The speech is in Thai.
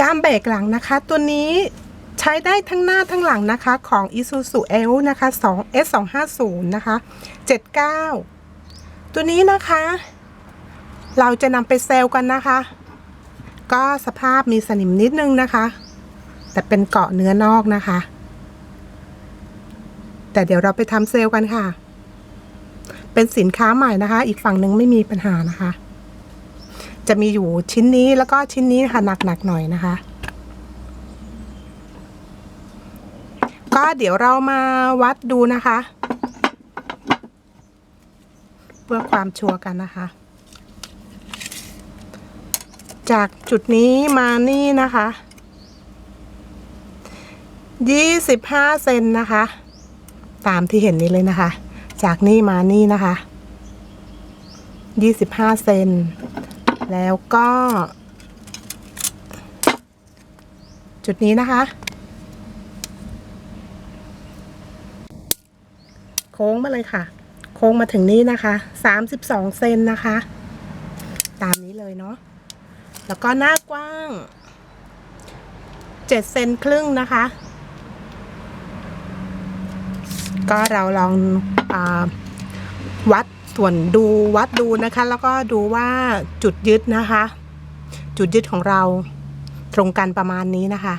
ก้ามเบรกหลังนะคะ ตัวนี้ใช้ได้ทั้งหน้าทั้งหลังนะคะของ Isuzu L นะคะ2 S 2 5 0นะคะ79 ตัวนี้นะคะ เราจะนำไปเซลกันนะคะ ก็สภาพมีสนิมนิดนึงนะคะ แต่เป็นเกาะเนื้อนอกนะคะ แต่เดี๋ยวเราไปทำเซลกันค่ะ เป็นสินค้าใหม่นะคะ อีกฝั่งหนึ่งไม่มีปัญหานะคะ จะมีอยู่ชิ้นนี้แล้วก็ชิ้นนี้ค่ะหนักๆหน่อยนะคะ ก็เดี๋ยวเรามาวัดดูนะคะ เพื่อความชัวร์กันนะคะ จากจุดนี้มานี่นะคะยี่สิบห้าเซนนะคะ ตามที่เห็นนี้เลยนะคะ จากนี่มานี่นะคะยี่สิบห้าเซน แล้วก็ จุดนี้นะคะ โค้งมาเลยค่ะ โค้งมาถึงนี้นะคะสามสิบสองเซนนะคะ ตามนี้เลยเนาะแล้วก็หน้ากว้างเจ็ดเซนครึ่งนะคะ ก็เราลองอวัด ส่วนดูวัดดูนะคะ แล้วก็ดูว่าจุดยึดนะคะ จุดยึดของเราตรงกันประมาณนี้นะคะ